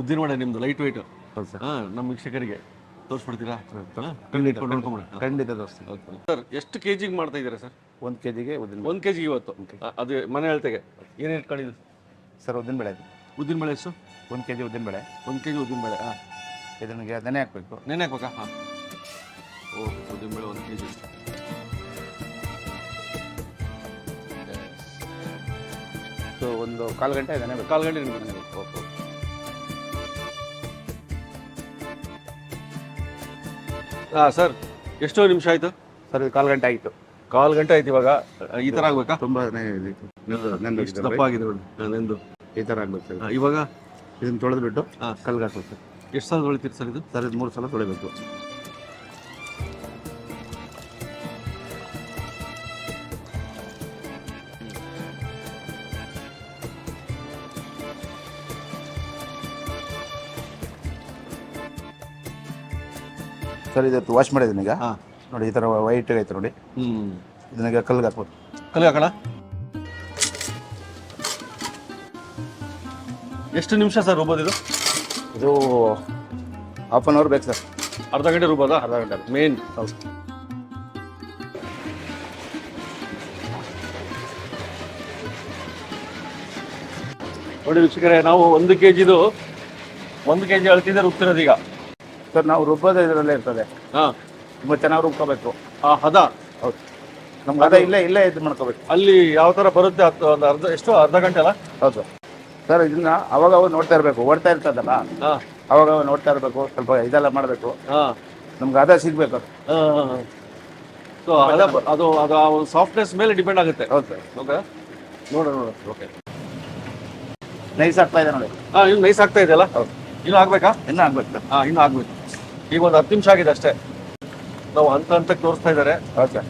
ಉದ್ದಿನ ವಡೆ ನಿಮ್ದು light weight ಹೌದು ಸರ್. ಹಾಂ ನಮ್ಮ ವೀಕ್ಷಕರಿಗೆ. ತೋರಿಸ್ಬಿಡ್ತೀರಾ? ಖಂಡಿತ ಖಂಡಿತ. ತೋರಿಸ್ತೀನಿ. ಸರ್ ಎಷ್ಟು ಕೆ ಜಿಗೆ ಮಾಡ್ತಾ ಇದ್ದೀರಾ ಸರ್? ಒಂದು ಕೆ ಜಿಗೆ ಉದ್ದಿನ ಒಂದು ಕೆ ಜಿ ಇವತ್ತು ಅದು ಮನೆ ಅಳತೆಗೆ. ಏನೇನು ಇಟ್ಕೊಂಡಿದ್ದು ಸರ್ ಉದ್ದಿನ ಬೇಳೆ ಉದ್ದಿನ ಬೇಳೆ ಎಷ್ಟು? ಒಂದು ಕೆ ಜಿ ಉದ್ದಿನ ಬೇಳೆ. ಒಂದು ಕೆ ಜಿ ಉದ್ದಿನ ಬೇಳೆ ಹಾಂ. ಇದನಿಗೆ ನೆನೆ ಹಾಕಬೇಕು. ನೆನೆ ಹಾಕ್ಬೇಕಾ? ಹಾಂ. ಓ ಉದ್ದಿನ ಬೇಳೆ ಒಂದು ಕೆ ಜಿ ಸೊ ಒಂದು ಕಾಲು ಗಂಟೆ ನೆನೆ ಕಾಲು ಗಂಟೆ ನೆನೆ ಹಾಂ ಸರ್ ಎಷ್ಟೋ ನಿಮಿಷ ಆಯ್ತು? ಸರ್ ಕಾಲ್ ಕಾಲು ಗಂಟೆ ಆಯ್ತು ಕಾಲ್ ಗಂಟೆ ಆಯ್ತು ಇವಾಗ? ಈ ತರ ಆಗ್ಬೇಕಾ? ತುಂಬಾ ಎಷ್ಟು ದಪ್ಪ ಆಗಿದೆ ನೋಡಿ ನೆಂದು ಈ ತರ ಆಗ್ಬೇಕು ಸರ್. ಇವಾಗ? ಇದನ್ನ ತೊಳೆದ್ಬಿಟ್ಟು ಕಲ್ಗಾಕ್ಬೇಕು ಸರ್. ಎಷ್ಟು ಸಲ ತೊಳಿತೀರಿ ಸರ್ ಇದು? ಸರ್ ಇದು ಮೂರು ಸಲ ತೊಳಿಬೇಕು. ಸರ್ ಇದು ವಾಶ್ ಮಾಡಿದ್ದೀನಿ ಈಗ. ಹಾಂ. ನೋಡಿ ಈ ಥರ ವೈಟ್ ಐತೆ ನೋಡಿ. ಹ್ಞೂ ಇದನ್ನ ಕಲ್ಗೆ ಹಾಕ್ಬೋದು. ಕಲ್ಲು ಹಾಕೋಣ? ಎಷ್ಟು ನಿಮಿಷ ಸರ್ ರುಬ್ಬೋದು ಇದು? ಇದು ಹಾಫ್ ಆನ್ ಅವರ್ ಬೇಕು ಸರ್. ಅರ್ಧ ಗಂಟೆ ರುಬ್ಬೋದಾ? ಅರ್ಧ ಗಂಟೆ ಮೇನ್. ನೋಡಿ ವೀಕ್ಷಕರೇ ನಾವು ಒಂದು ಕೆ ಜಿದು ಒಂದು ಕೆ ಜಿ ಅಳ್ತಿದ್ದೆ ರುಬ್ತಿರೋದು ಈಗ. ಸರ್ ನಾವು ರುಬ್ಬೋದೇ ಇದರಲ್ಲೇ ಇರ್ತದೆ. ಹಾಂ. ತುಂಬ ಚೆನ್ನಾಗಿ ರುಬ್ಕೋಬೇಕು. ಆ ಹದ? ಹೌದು. ನಮ್ಗೆ ಹದ ಇಲ್ಲೇ ಇಲ್ಲೇ ಇದು ಮಾಡ್ಕೋಬೇಕು. ಅಲ್ಲಿ ಯಾವ ಥರ ಬರುತ್ತೆ? ಅದು ಒಂದು ಅರ್ಧ ಎಷ್ಟು? ಅರ್ಧ ಗಂಟೆ ಅಲ್ಲ? ಹೌದು. ಸರ್ ಇದನ್ನ ಅವಾಗ ಅವಾಗ ನೋಡ್ತಾ ಇರಬೇಕು. ಓಡ್ತಾ ಇರ್ತದಲ್ಲ? ಹಾಂ. ಅವಾಗ ಅವಾಗ ನೋಡ್ತಾ ಇರಬೇಕು. ಸ್ವಲ್ಪ ಇದೆಲ್ಲ ಮಾಡಬೇಕು. ಹಾಂ. ನಮ್ಗೆ ಅದ ಸಿಗ್ಬೇಕು ಅದು. ಸೊ ಅದ ಅದು ಅದು ಆ ಒಂದು ಸಾಫ್ಟ್ನೆಸ್ ಮೇಲೆ ಡಿಪೆಂಡ್ ಆಗುತ್ತೆ. ಹೌದು ಸರ್. ಓಕೆ ನೋಡೋಣ ನೋಡೋಣ ಓಕೆ ನೈಸ್ ಆಗ್ತಾ ಇದೆ ನೋಡಿ. ಹಾಂ ಇನ್ನು ನೈಸ್ ಆಗ್ತಾ ಇದೆಯಲ್ಲ? ಹೌದು. ಇನ್ನು ಆಗ್ಬೇಕಾ? ಇನ್ನೂ ಆಗ್ಬೇಕು ಸರ್. ಹಾಂ ಇನ್ನೂ ಆಗ್ಬೇಕು. ಈಗ ಒಂದು ಹತ್ತು ನಿಮಿಷ ಆಗಿದೆ ಅಷ್ಟೇ. ನಾವು ಹಂತ ಹಂತಕ್ಕೆ ತೋರಿಸ್ತಾ ಇದ್ದಾರೆ.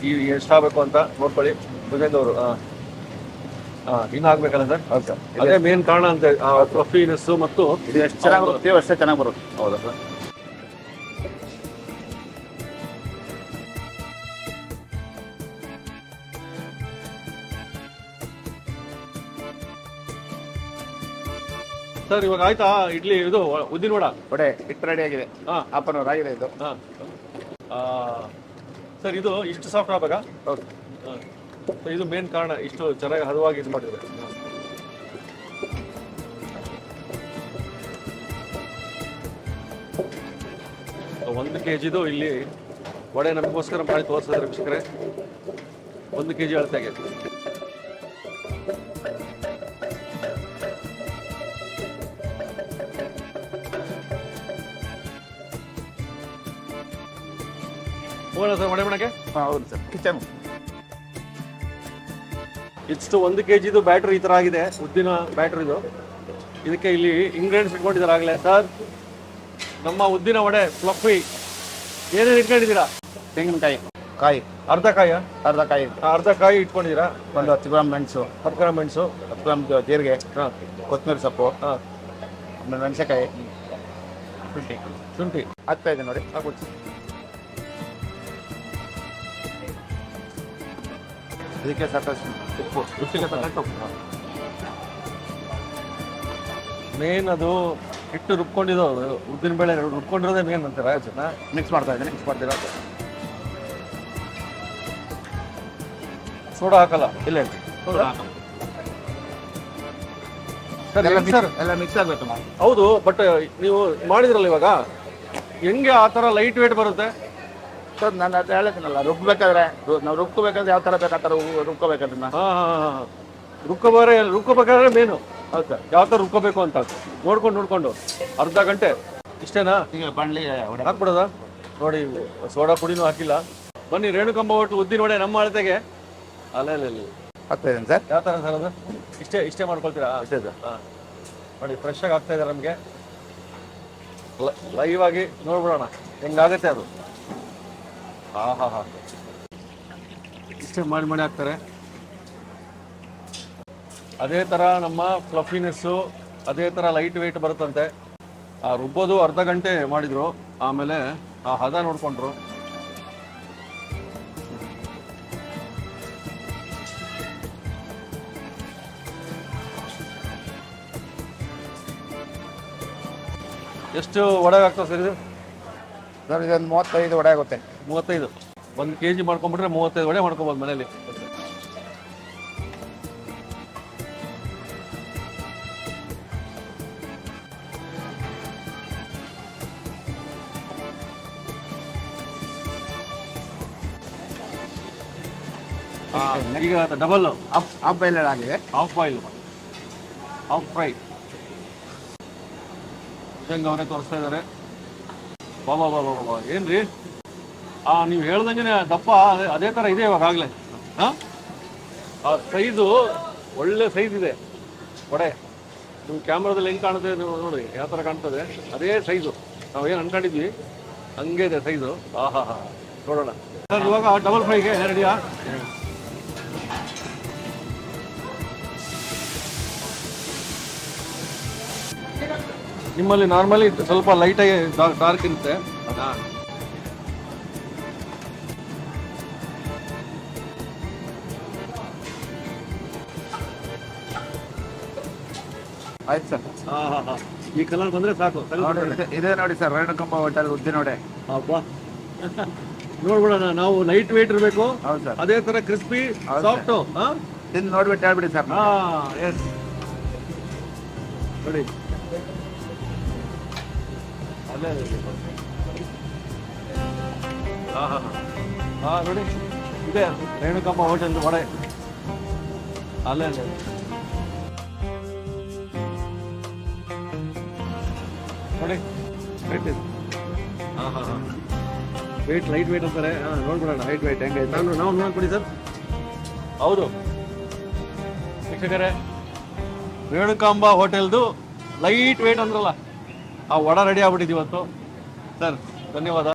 ಈ ಎಷ್ಟಾಗಬೇಕು ಅಂತ ನೋಡ್ಕೊಳ್ಳಿ. ಸುಜೇಂದ್ರ ಅವರು ಇನ್ನು ಆಗ್ಬೇಕಲ್ಲ ಸರ್? ಅದೇ ಮೇನ್ ಕಾರಣ ಅಂತ ಪ್ರೊಫೀನೆಸ್ ಮತ್ತು ಇದು ಎಷ್ಟು ಚೆನ್ನಾಗಿ ಬರುತ್ತೆ ಅಷ್ಟೇ ಚೆನ್ನಾಗಿ ಬರುತ್ತೆ. ಹೌದಾ ಸರ್? ಸರ್ ಇವಾಗ ಆಯ್ತಾ? ಇಡ್ಲಿ ಇದು ಉದ್ದಿನ ವಡ? ಒಡೆ ಹಿಟ್ಟು ರೆಡಿ ಆಗಿದೆ. ಹಾಂ. ಹಾಫ್ ಆನ್ ಅವರ್ ಆಗಿದೆ ಇದು. ಹಾಂ. ಸರ್ ಇದು ಇಷ್ಟು ಸಾಫ್ಟ್ ಆಗ ಹೌದು. ಹಾಂ. ಸೊ ಇದು ಮೇನ್ ಕಾರಣ ಇಷ್ಟು ಚೆನ್ನಾಗಿ ಹದವಾಗಿ ಇದು ಮಾಡಿದ್ರೆ. ಒಂದು ಕೆ ಜಿದು ಇಲ್ಲಿ ವಡೆ ನಮಗೋಸ್ಕರ ಮಾಡಿ ತೋರಿಸಿದ್ರೆ ವೀಕ್ಷಕರೇ. ಒಂದು ಕೆ ಜಿ ಅಳತೆಗೆ. ಸರ್ ಹಾಂ ಹೌದು ಸರ್. ಕಿಚನ್. ಇಷ್ಟು ಒಂದು ಕೆ ಜಿದು ಬ್ಯಾಟ್ರಿ ಈ ಥರ ಆಗಿದೆ. ಉದ್ದಿನ ಬ್ಯಾಟ್ರಿದು ಇದಕ್ಕೆ ಇಲ್ಲಿ ಇಂಗ್ರೀಡಿಯೆಂಟ್ಸ್ ಇಟ್ಕೊಂಡಿದ್ದಾರೆ ಆಗಲೇ ಸರ್ ನಮ್ಮ ಉದ್ದಿನ ವಡೆ ಫ್ಲಫಿ ಏನೇನು ಇಟ್ಕೊಂಡಿದ್ದೀರಾ? ತೆಂಗಿನಕಾಯಿ. ಕಾಯಿ. ಅರ್ಧ ಕಾಯ ಅರ್ಧ ಕಾಯಿ. ಅರ್ಧ ಕಾಯಿ ಇಟ್ಕೊಂಡಿದ್ದೀರಾ? ಒಂದು ಹತ್ತು ಗ್ರಾಮ್ ಮೆಣಸು. ಹತ್ತು ಗ್ರಾಮ್ ಮೆಣಸು. ಹತ್ತು ಗ್ರಾಮ್ ಜೀರಿಗೆ. ಹಾಂ. ಕೊತ್ತಂಬರಿ ಸೊಪ್ಪು. ಹಾಂ. ಆಮೇಲೆ ಮೆಣಸಿನಕಾಯಿ. ಶುಂಠಿ. ಶುಂಠಿ. ಆಗ್ತಾ ಇದೆ ನೋಡಿ. ಹಾಕ್ಬಿಟ್ಟು ಇದಕ್ಕೆ ಸಾಕಷ್ಟು ಉಪ್ಪು ರುಚಿಗೆ ಮೇನ್ ಅದು ಹಿಟ್ಟು ರುಬ್ಕೊಂಡಿದ್ದು ಉದ್ದಿನ ಬೇಳೆ ರುಬ್ಕೊಂಡಿರೋದೇ ಮೇನ್ ಅಂತ ಅದನ್ನ ಮಿಕ್ಸ್ ಮಾಡ್ತಾ ಇದ್ದೀನಿ ಮಿಕ್ಸ್ ಮಾಡ್ತೀರಾ ಸೋಡಾ ಹಾಕಲ್ಲ ಇಲ್ಲ ಸರ್ ಸರ್ ಎಲ್ಲ ಮಿಕ್ಸ್ ಆಗಬೇಕು ಹೌದು ಬಟ್ ನೀವು ಮಾಡಿದ್ರಲ್ಲ ಇವಾಗ? ಹೆಂಗೆ ಆ ಥರ ಲೈಟ್ ವೇಟ್ ಬರುತ್ತೆ? ಸರ್ ನಾನು ಅದು ಹೇಳಿದ್ನಲ್ಲ ರುಬ್ಬೇಕಾದ್ರೆ ರು- ನಾವು ರುಬ್ಕೋಬೇಕಾದ್ರೆ ಯಾವ ಥರ ಬೇಕು ಆ ಥರ ರುಬ್ಕೋಬೇಕು ಅದನ್ನ ಹಾ ಹಾಂ ಹಾಂ ರುಬ್ಕೋಬಾರೆ ರುಬ್ಕೋಬೇಕಾದ್ರೆ ಮೇನು. ಹೌದು ಸರ್. ಯಾವ ಥರ ರುಬ್ಕೋಬೇಕು ಅಂತ. ನೋಡ್ಕೊಂಡು ನೋಡ್ಕೊಂಡು. ಅರ್ಧ ಗಂಟೆ. ಇಷ್ಟೇನಾ? ಈಗ ಬಾಣಲಿ ಹೊಡೆ ಹಾಕ್ಬಿಡೋದ? ನೋಡಿ ಸೋಡಾ ಪುಡಿನೂ ಹಾಕಿಲ್ಲ. ಬನ್ನಿ ರೇಣುಕಂಬ ಒಟ್ಟು ಉದ್ದಿನ ವಡೆ ನಮ್ಮ ಅಳತೆಗೆ. ಅಲ್ಲ ಇಲ್ಲ ಅಲ್ಲೇ. ಆಗ್ತಾ ಇದ್ದೀನಿ ಸರ್? ಯಾವ ಥರ ಸರ್ ಅದು? ಇಷ್ಟೇ ಇಷ್ಟೇ ಮಾಡ್ಕೊಳ್ತೀರಾ? ಅಷ್ಟೇ ಸರ್. ಹಾಂ. ನೋಡಿ ಫ್ರೆಶ್ ಆಗಿ ಆಗ್ತಾ ಇದೆ ನಮಗೆ. ಲೈವ್ ಆಗಿ ನೋಡ್ಬಿಡೋಣ. ಹೆಂಗಾಗತ್ತೆ ಅದು? ಹಾ ಹಾ ಹಾ ಇಷ್ಟೇ ಮಾಡಿ ಮಾಡಿ ಹಾಕ್ತಾರೆ. ಅದೇ ಥರ ನಮ್ಮ ಫ್ಲಫಿನೆಸ್ಸು ಅದೇ ಥರ ಲೈಟ್ ವೆಯ್ಟ್ ಬರುತ್ತಂತೆ. ಆ ರುಬ್ಬೋದು ಅರ್ಧ ಗಂಟೆ ಮಾಡಿದರು. ಆಮೇಲೆ ಆ ಹದ ನೋಡಿಕೊಂಡ್ರು. ಎಷ್ಟು ವಡೆ ಆಗ್ತದೆ ಸರ್ ಇದು? ಸರ್ ಇದೊಂದು ಮೂವತ್ತೈದು ವಡೆ ಆಗುತ್ತೆ. ಮೂವತ್ತೈದು. ಒಂದು ಕೆ ಜಿ ಮಾಡ್ಕೊಂಡ್ಬಿಟ್ರೆ ಮೂವತ್ತೈದು ವಡೆ ಮಾಡ್ಕೊಬೋದು ಮನೇಲಿ ಆ, ಈಗ ಡಬಲ್ ಆಫ್ ಆಫ್ ಬಾಯ್ಲ್ ಆಗಿದೆ. ಹಾಫ್ ಬಾಯ್ಲ್ ಹಾಫ್ ಫ್ರೈ ಶೇಂಗ ಅವರೇ ತೋರಿಸ್ತಾ ಇದ್ದಾರೆ. ಬಾಬಾ ಬಾಬಾ ಬಾಬಾ ಏನ್ರಿ? ಆ, ನೀವು ಹೇಳ್ದಂಗೆ ದಪ್ಪ, ಅದೇ- ಥರ ಇದೆ ಇವಾಗ ಆಗಲೇ. ಹಾಂ? ಆ ಸೈಜು ಒಳ್ಳೆ ಸೈಜ್ ಇದೆ. ಒಡೆ ನಿಮ್ಮ ಕ್ಯಾಮ್ರಾದಲ್ಲಿ ಹೆಂಗೆ ಕಾಣುತ್ತೆ ನೀವು ನೋಡಿ, ಯಾವ ಥರ ಕಾಣ್ತದೆ? ಅದೇ ಸೈಜು. ನಾವು ಏನು ಅನ್ಕೊಂಡಿದ್ವಿ? ಹಂಗೆ ಇದೆ ಸೈಜು. ಆಹಾ ಹಾ ನೋಡೋಣ. ಸರ್, ಇವಾಗ ಡಬಲ್ ಫ್ರೈಗೆ ರೆಡಿಯಾ ನಿಮ್ಮಲ್ಲಿ ನಾರ್ಮಲಿ ಸ್ವಲ್ಪ ಲೈಟಾಗಿ ಡಾರ್ಕ್ ಇರುತ್ತೆ. ಆಯ್ತು ಸರ್. ಹಾ ಹಾ ಹಾ. ಈ ಕಲರ್ ಬಂದ್ರೆ ಸಾಕು ನೋಡಿ ಇದೆ- ನೋಡಿ ಸರ್ ರೇಣುಕಂಬ ಹೋಟೆಲ್ ಉದ್ದಿನ ನೋಡಿ. ಅಬ್ಬಾ ನೋಡ್ಬಿಡೋಣ ನಾವು ಲೈಟ್ ವೇಟ್ ಇರಬೇಕು. ಹೌದು ಸರ್. ಅದೇ ತರ ಕ್ರಿಸ್ಪಿ ಸಾಫ್ಟ್ ತಿಂದು ನೋಡ್ಬಿಟ್ಟು ಹೇಳ್ಬಿಡಿ ಸರ್ ಎಸ್ ನೋಡಿ. ಅಲ್ಲೇ ಹಾಂ ಹಾ ಹಾ. ನೋಡಿ. ಇದೆ ರೇಣುಕಮ್ಮ ಹೋಟೆಲ್ ವಡೆ. ಅಲ್ಲೇ ಅಲ್ಲೇ. ನೋಡಿ ವೇಟ್ ಇದೆ. ಹಾ ಹಾ ಹಾ. ವೇಟ್ ಲೈಟ್ ವೇಟ್ ಅಂತಾರೆ. ಹಾಂ ನೋಡ್ಬಿಡೋಣ ಹೈಟ್ ವೇಟ್ ಹೆಂಗೆ ನಾನು ನಾವು ನೋಡ್ಕೊಡಿ ಸರ್. ಹೌದು. ವೀಕ್ಷಕರೇ ರೇಣುಕಾಂಬ ಹೋಟೆಲ್ದು ಲೈಟ್ ವೇಟ್ ಅಂದ್ರಲ್ಲ ಆ ವಡ ರೆಡಿ ಆಗ್ಬಿಟ್ಟಿದ್ದೀವಿ ಇವತ್ತು. ಸರ್ ಧನ್ಯವಾದ.